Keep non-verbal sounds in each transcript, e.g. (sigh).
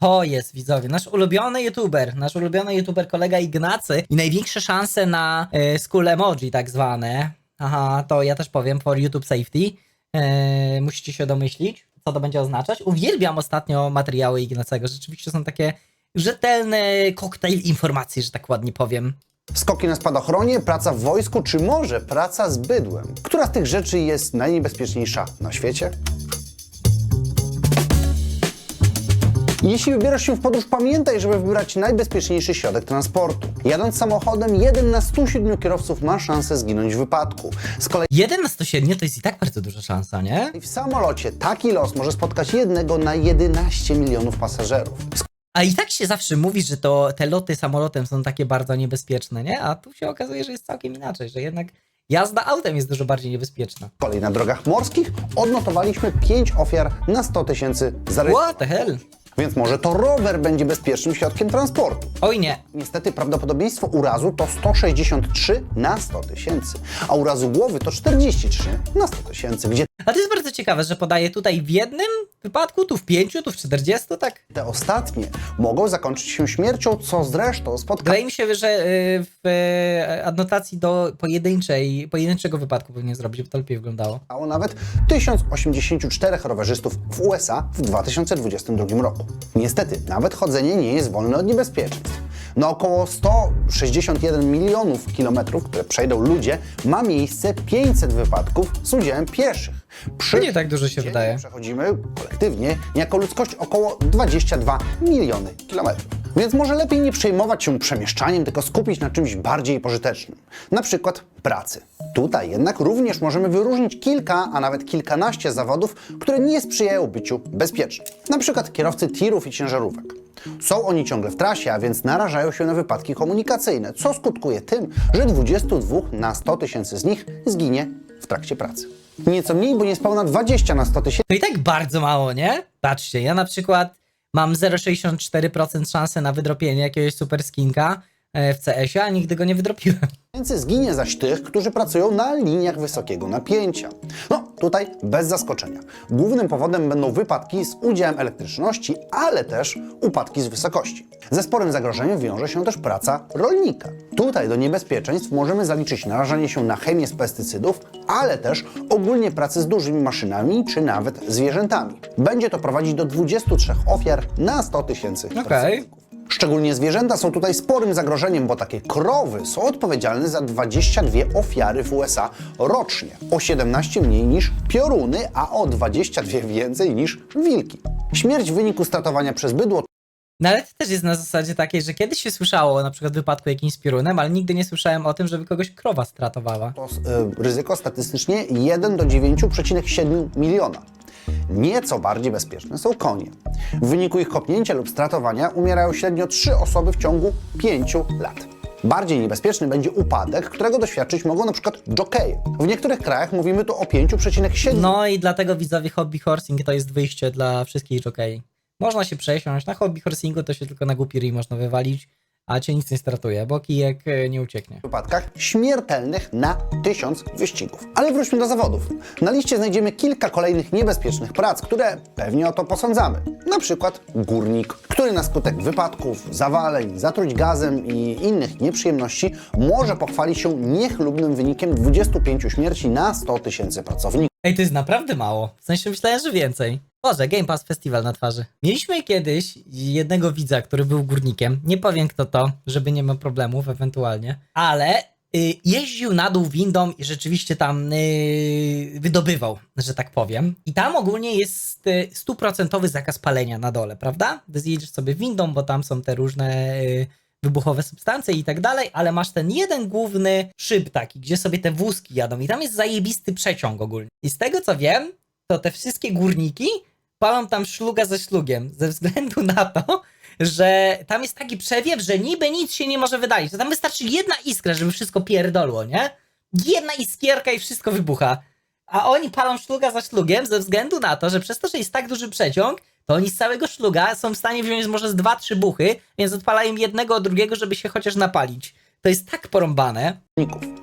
To jest widzowie, nasz ulubiony youtuber, nasz ulubiony youtuber kolega Ignacy i największe szanse na e, school emoji tak zwane. Aha, to ja też powiem for YouTube safety. E, musicie się domyślić, co to będzie oznaczać. Uwielbiam ostatnio materiały Ignacego, rzeczywiście są takie rzetelny koktajl informacji, że tak ładnie powiem. Skoki na spadochronie, praca w wojsku, czy może praca z bydłem? Która z tych rzeczy jest najniebezpieczniejsza na świecie? Jeśli wybierasz się w podróż, pamiętaj, żeby wybrać najbezpieczniejszy środek transportu. Jadąc samochodem, jeden na 107 kierowców ma szansę zginąć w wypadku. Z kolei 1 na 107 to jest i tak bardzo duża szansa, nie? w samolocie taki los może spotkać jednego na 11 milionów pasażerów. Z A i tak się zawsze mówi, że to te loty samolotem są takie bardzo niebezpieczne, nie? A tu się okazuje, że jest całkiem inaczej, że jednak jazda autem jest dużo bardziej niebezpieczna. kolei na drogach morskich odnotowaliśmy 5 ofiar na 100 tysięcy zarejestrowanych. What the hell? Więc może to rower będzie bezpiecznym środkiem transportu. Oj nie. Niestety prawdopodobieństwo urazu to 163 na 100 tysięcy, a urazu głowy to 43 na 100 tysięcy, gdzie A to jest bardzo ciekawe, że podaje tutaj w jednym wypadku, tu w pięciu, tu w 40, tak? te ostatnie mogą zakończyć się śmiercią, co zresztą spotkało Wydaje mi się, że y, w y, adnotacji do pojedynczej, pojedynczego wypadku powinien zrobić, żeby to lepiej wyglądało. nawet 1084 rowerzystów w USA w 2022 roku. Niestety, nawet chodzenie nie jest wolne od niebezpieczeństw. Na około 161 milionów kilometrów, które przejdą ludzie, ma miejsce 500 wypadków z udziałem pieszych. Przy Nie tak dużo się wydaje. Przechodzimy kolektywnie jako ludzkość około 22 miliony kilometrów. Więc może lepiej nie przejmować się przemieszczaniem, tylko skupić na czymś bardziej pożytecznym. Na przykład pracy. Tutaj jednak również możemy wyróżnić kilka, a nawet kilkanaście zawodów, które nie sprzyjają byciu bezpiecznym. Na przykład kierowcy tirów i ciężarówek. Są oni ciągle w trasie, a więc narażają się na wypadki komunikacyjne, co skutkuje tym, że 22 na 100 tysięcy z nich zginie w trakcie pracy. Nieco mniej, bo niespełna 20 na 100 tysięcy To i tak bardzo mało, nie? Patrzcie, ja na przykład mam 0,64% szansy na wydropienie jakiegoś super skinka w CS-ie, a nigdy go nie wydropiłem. zginie zaś tych, którzy pracują na liniach wysokiego napięcia. No, tutaj bez zaskoczenia. Głównym powodem będą wypadki z udziałem elektryczności, ale też upadki z wysokości. Ze sporym zagrożeniem wiąże się też praca rolnika. Tutaj do niebezpieczeństw możemy zaliczyć narażanie się na chemię z pestycydów, ale też ogólnie pracy z dużymi maszynami czy nawet zwierzętami. Będzie to prowadzić do 23 ofiar na 100 tysięcy Okej. Szczególnie zwierzęta są tutaj sporym zagrożeniem, bo takie krowy są odpowiedzialne za 22 ofiary w USA rocznie. O 17 mniej niż pioruny, a o 22 więcej niż wilki. Śmierć w wyniku stratowania przez bydło No ale to też jest na zasadzie takiej, że kiedyś się słyszało na przykład wypadku jakimś piorunem, ale nigdy nie słyszałem o tym, żeby kogoś krowa stratowała. to y, ryzyko statystycznie 1 do 9,7 miliona. Nieco bardziej bezpieczne są konie. W wyniku ich kopnięcia lub stratowania umierają średnio 3 osoby w ciągu 5 lat. Bardziej niebezpieczny będzie upadek, którego doświadczyć mogą na przykład jokeje. W niektórych krajach mówimy tu o 5,7 No i dlatego widzowie hobby horsing to jest wyjście dla wszystkich jokei. Można się przesiąść, na hobby horsingu to się tylko na głupi ryj można wywalić, a cię nic nie stratuje, bo kijek e, nie ucieknie. wypadkach śmiertelnych na 1000 wyścigów. Ale wróćmy do zawodów. Na liście znajdziemy kilka kolejnych niebezpiecznych prac, które pewnie o to posądzamy. Na przykład górnik, który na skutek wypadków, zawaleń, zatruć gazem i innych nieprzyjemności może pochwalić się niechlubnym wynikiem 25 śmierci na 100 tysięcy pracowników. Ej, to jest naprawdę mało. W sensie myślałem, że więcej. Boże, Game Pass Festival na twarzy. Mieliśmy kiedyś jednego widza, który był górnikiem. Nie powiem kto to, żeby nie ma problemów ewentualnie. Ale y, jeździł na dół windą i rzeczywiście tam y, wydobywał, że tak powiem. I tam ogólnie jest y, stuprocentowy zakaz palenia na dole, prawda? Zjedziesz sobie windą, bo tam są te różne y, wybuchowe substancje i tak dalej, ale masz ten jeden główny szyb taki, gdzie sobie te wózki jadą i tam jest zajebisty przeciąg ogólnie. I z tego co wiem, to te wszystkie górniki palą tam szluga ze szlugiem, ze względu na to, że tam jest taki przewiew, że niby nic się nie może wydalić. To tam wystarczy jedna iskra, żeby wszystko pierdolło, nie? Jedna iskierka i wszystko wybucha. A oni palą szluga za szlugiem ze względu na to, że przez to, że jest tak duży przeciąg, to oni z całego szluga są w stanie wziąć może z dwa, trzy buchy, więc odpalają jednego od drugiego, żeby się chociaż napalić. To jest tak porąbane.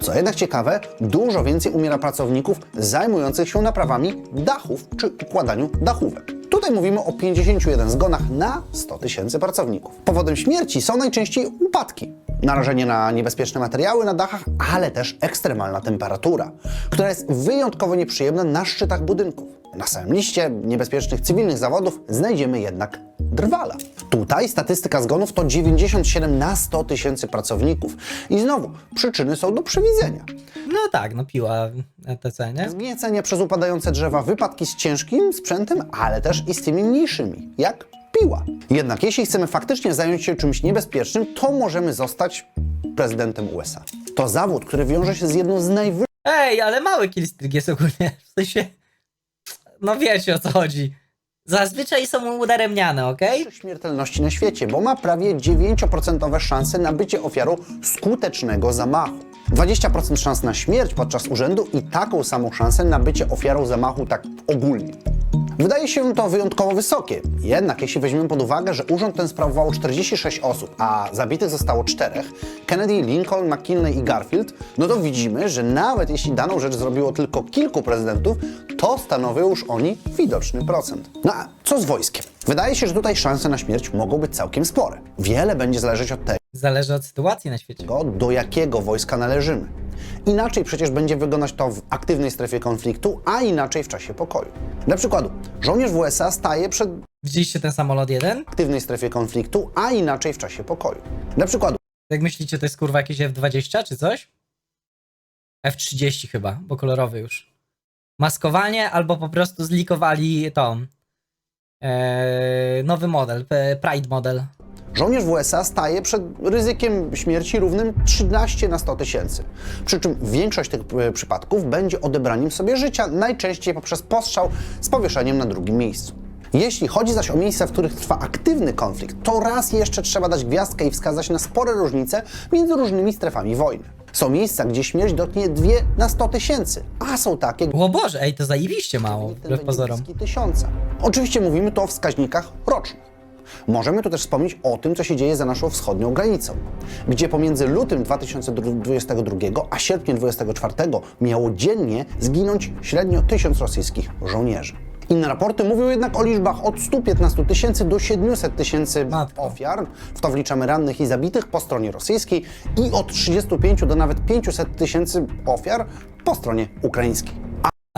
Co jednak ciekawe, dużo więcej umiera pracowników zajmujących się naprawami dachów czy układaniu dachówek. Tutaj mówimy o 51 zgonach na 100 tysięcy pracowników. Powodem śmierci są najczęściej upadki, narażenie na niebezpieczne materiały na dachach, ale też ekstremalna temperatura, która jest wyjątkowo nieprzyjemna na szczytach budynków. Na samym liście niebezpiecznych cywilnych zawodów znajdziemy jednak drwala. Tutaj statystyka zgonów to 97 na 100 tysięcy pracowników. I znowu, przyczyny są do przewidzenia. No tak, no piła ETC, nie? Zgniecenie przez upadające drzewa, wypadki z ciężkim sprzętem, ale też i z tymi mniejszymi, jak piła. Jednak jeśli chcemy faktycznie zająć się czymś niebezpiecznym, to możemy zostać prezydentem USA. To zawód, który wiąże się z jedną z najwyższych Ej, ale mały killstreak jest ogólnie. W sensie, no wiecie o co chodzi. Zazwyczaj są udaremniane, okej? śmiertelności na świecie, bo ma prawie 9% szanse na bycie ofiarą skutecznego zamachu. 20% szans na śmierć podczas urzędu i taką samą szansę na bycie ofiarą zamachu tak ogólnie. Wydaje się to wyjątkowo wysokie, jednak jeśli weźmiemy pod uwagę, że urząd ten sprawowało 46 osób, a zabitych zostało czterech Kennedy, Lincoln, McKinley i Garfield no to widzimy, że nawet jeśli daną rzecz zrobiło tylko kilku prezydentów, to stanowią już oni widoczny procent. No a co z wojskiem? Wydaje się, że tutaj szanse na śmierć mogą być całkiem spore. Wiele będzie zależeć od Zależy od sytuacji na świecie. tego, do jakiego wojska należymy. Inaczej przecież będzie wyglądać to w aktywnej strefie konfliktu, a inaczej w czasie pokoju. Dla przykładu, żołnierz w USA staje przed Widzieliście ten samolot jeden? aktywnej strefie konfliktu, a inaczej w czasie pokoju. Dla przykładu, Jak myślicie, to jest kurwa jakieś F20 czy coś? F30 chyba, bo kolorowy już. Maskowanie albo po prostu zlikowali tą. Eee, nowy model, e, Pride model. Żołnierz w USA staje przed ryzykiem śmierci równym 13 na 100 tysięcy. Przy czym większość tych e, przypadków będzie odebraniem sobie życia, najczęściej poprzez postrzał z powieszeniem na drugim miejscu. Jeśli chodzi zaś o miejsca, w których trwa aktywny konflikt, to raz jeszcze trzeba dać gwiazdkę i wskazać na spore różnice między różnymi strefami wojny. Są miejsca, gdzie śmierć dotknie 2 na 100 tysięcy, a są takie, O Boże, ej, to zajebiście mało, wbrew pozorom. tysiąca. Oczywiście mówimy tu o wskaźnikach rocznych. Możemy tu też wspomnieć o tym, co się dzieje za naszą wschodnią granicą, gdzie pomiędzy lutym 2022 a sierpniem 2024 miało dziennie zginąć średnio tysiąc rosyjskich żołnierzy. Inne raporty mówią jednak o liczbach od 115 tysięcy do 700 tysięcy ofiar, w to wliczamy rannych i zabitych po stronie rosyjskiej i od 35 do nawet 500 tysięcy ofiar po stronie ukraińskiej.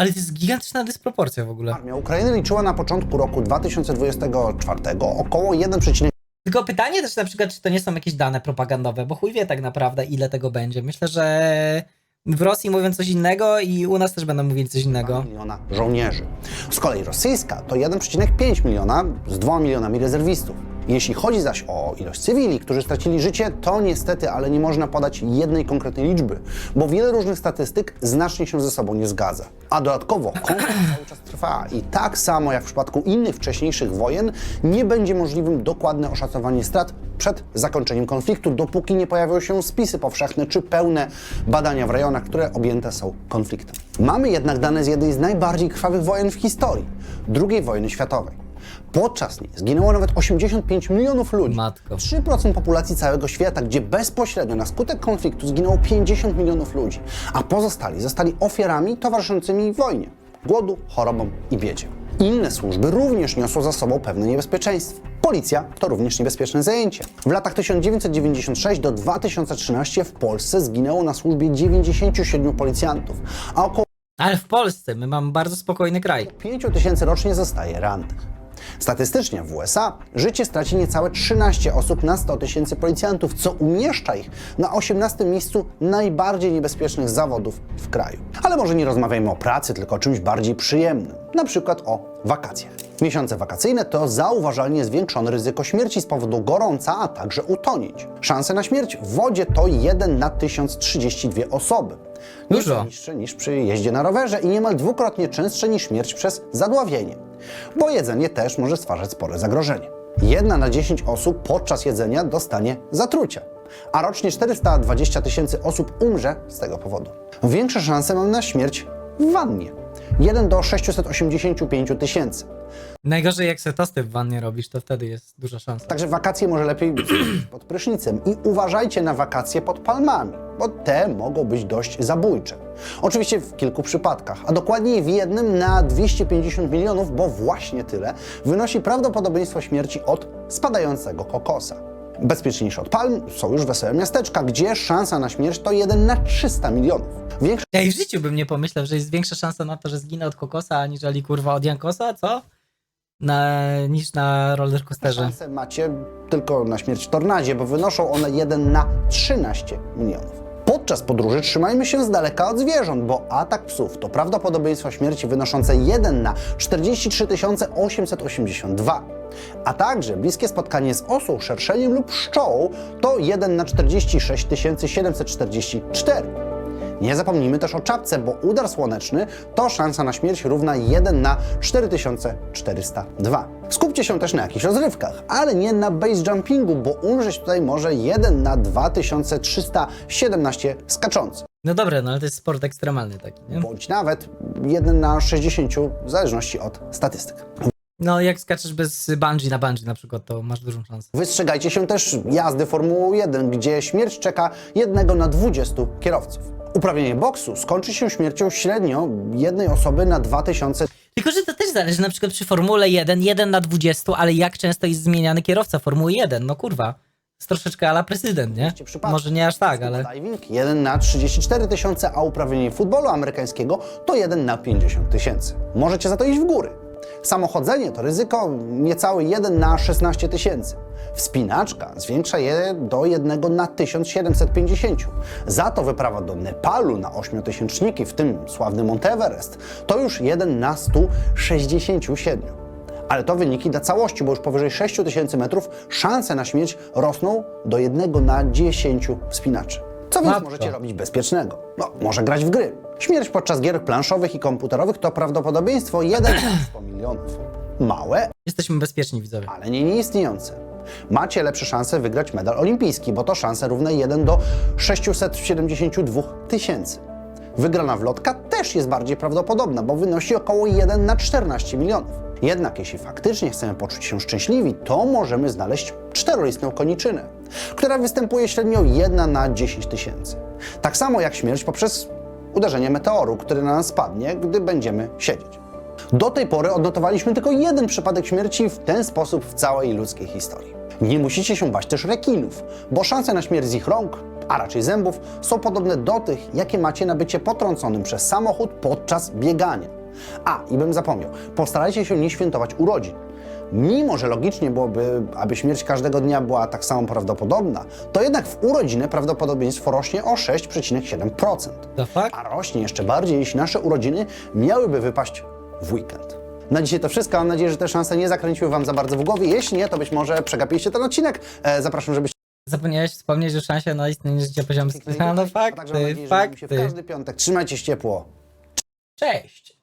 Ale to jest gigantyczna dysproporcja w ogóle. Armia Ukrainy liczyła na początku roku 2024 około 1,5 Tylko pytanie też na przykład, czy to nie są jakieś dane propagandowe, bo chuj wie tak naprawdę, ile tego będzie. Myślę, że w Rosji mówią coś innego i u nas też będą mówić coś innego. miliona żołnierzy. Z kolei rosyjska to 1,5 miliona z 2 milionami rezerwistów. Jeśli chodzi zaś o ilość cywili, którzy stracili życie, to niestety, ale nie można podać jednej konkretnej liczby, bo wiele różnych statystyk znacznie się ze sobą nie zgadza. A dodatkowo (clears throat) konflikt cały czas trwa i tak samo jak w przypadku innych wcześniejszych wojen, nie będzie możliwym dokładne oszacowanie strat przed zakończeniem konfliktu, dopóki nie pojawią się spisy powszechne czy pełne badania w rejonach, które objęte są konfliktem. Mamy jednak dane z jednej z najbardziej krwawych wojen w historii II wojny światowej. Podczas niej zginęło nawet 85 milionów ludzi. Matko. 3% populacji całego świata, gdzie bezpośrednio na skutek konfliktu zginęło 50 milionów ludzi, a pozostali zostali ofiarami towarzyszącymi wojnie, głodu, chorobom i biedzie. Inne służby również niosą za sobą pewne niebezpieczeństwo. Policja to również niebezpieczne zajęcie. W latach 1996 do 2013 w Polsce zginęło na służbie 97 policjantów, a około Ale w Polsce my mamy bardzo spokojny kraj. 5 tysięcy rocznie zostaje rannych. Statystycznie w USA życie straci niecałe 13 osób na 100 tysięcy policjantów, co umieszcza ich na 18 miejscu najbardziej niebezpiecznych zawodów w kraju. Ale może nie rozmawiajmy o pracy, tylko o czymś bardziej przyjemnym, na przykład o wakacjach. Miesiące wakacyjne to zauważalnie zwiększone ryzyko śmierci z powodu gorąca, a także utonięć. Szanse na śmierć w wodzie to 1 na 1032 osoby. Dużo. niższe niż przy jeździe na rowerze i niemal dwukrotnie częstsze niż śmierć przez zadławienie. Bo jedzenie też może stwarzać spore zagrożenie. Jedna na 10 osób podczas jedzenia dostanie zatrucia, a rocznie 420 tysięcy osób umrze z tego powodu. Większe szanse mamy na śmierć w wannie. 1 do 685 tysięcy. Najgorzej jak se tosty w wannie robisz, to wtedy jest duża szansa. Także wakacje może lepiej spędzić (clears throat) pod prysznicem. I uważajcie na wakacje pod palmami, bo te mogą być dość zabójcze. Oczywiście w kilku przypadkach, a dokładniej w jednym na 250 milionów, bo właśnie tyle wynosi prawdopodobieństwo śmierci od spadającego kokosa. Bezpieczniejsze od palm są już wesołe miasteczka, gdzie szansa na śmierć to 1 na 300 milionów. Ja i w życiu bym nie pomyślał, że jest większa szansa na to, że zginę od kokosa, aniżeli kurwa od Jankosa, co? Na, niż na rollercoasterze. szanse macie tylko na śmierć w tornadzie, bo wynoszą one 1 na 13 milionów. Podczas podróży trzymajmy się z daleka od zwierząt, bo atak psów to prawdopodobieństwo śmierci wynoszące 1 na 43 882. A także bliskie spotkanie z osą, szerszeniem lub pszczołą to 1 na 46 744. Nie zapomnijmy też o czapce, bo udar słoneczny to szansa na śmierć równa 1 na 4402. Skupcie się też na jakichś rozrywkach, ale nie na base jumpingu, bo umrzeć tutaj może 1 na 2317 skaczący, No dobra, no ale to jest sport ekstremalny taki, nie? bądź nawet 1 na 60 w zależności od statystyk. No jak skaczesz bez bungee na bungee na przykład, to masz dużą szansę. Wystrzegajcie się też jazdy Formułą 1, gdzie śmierć czeka jednego na 20 kierowców. Uprawianie boksu skończy się śmiercią średnio jednej osoby na 2000 Tylko, że to też zależy na przykład przy Formule 1, 1 na 20, ale jak często jest zmieniany kierowca Formuły 1, no kurwa. Jest troszeczkę ala prezydent, nie? Może nie aż tak, ale... Diving 1 na 34 tysiące, a uprawianie futbolu amerykańskiego to 1 na 50 tysięcy. Możecie za to iść w góry. Samochodzenie to ryzyko niecały 1 na 16 tysięcy. Wspinaczka zwiększa je do 1 na 1750. Za to wyprawa do Nepalu na 8-tysięczniki, w tym sławny Monteverest, to już 1 na 167. Ale to wyniki dla całości, bo już powyżej 6000 metrów szanse na śmierć rosną do 1 na 10 wspinaczy. Co więc Matko. możecie robić bezpiecznego? No, może grać w gry. Śmierć podczas gier planszowych i komputerowych to prawdopodobieństwo 1 na 100 milionów. Małe, Jesteśmy bezpieczni, widzowie. ale nie nieistniejące. Macie lepsze szanse wygrać medal olimpijski, bo to szanse równe 1 do 672 tysięcy. Wygrana wlotka też jest bardziej prawdopodobna, bo wynosi około 1 na 14 milionów. Jednak jeśli faktycznie chcemy poczuć się szczęśliwi, to możemy znaleźć czterolistną koniczynę, która występuje średnio 1 na 10 tysięcy. Tak samo jak śmierć poprzez uderzenie meteoru, który na nas spadnie, gdy będziemy siedzieć. Do tej pory odnotowaliśmy tylko jeden przypadek śmierci w ten sposób w całej ludzkiej historii. Nie musicie się bać też rekinów, bo szanse na śmierć z ich rąk, a raczej zębów, są podobne do tych, jakie macie na bycie potrąconym przez samochód podczas biegania. A, i bym zapomniał, postarajcie się nie świętować urodzin. Mimo, że logicznie byłoby, aby śmierć każdego dnia była tak samo prawdopodobna, to jednak w urodzinę prawdopodobieństwo rośnie o 6,7%. The fuck? A rośnie jeszcze bardziej, jeśli nasze urodziny miałyby wypaść w weekend. Na dzisiaj to wszystko. Mam nadzieję, że te szanse nie zakręciły Wam za bardzo w głowie. Jeśli nie, to być może przegapiliście ten odcinek. E, zapraszam, żebyście Zapomniałeś wspomnieć o szansie na istnienie życia poziomu (laughs) No fakty, widzimy się w fakty. każdy piątek. Trzymajcie się ciepło. Cześć!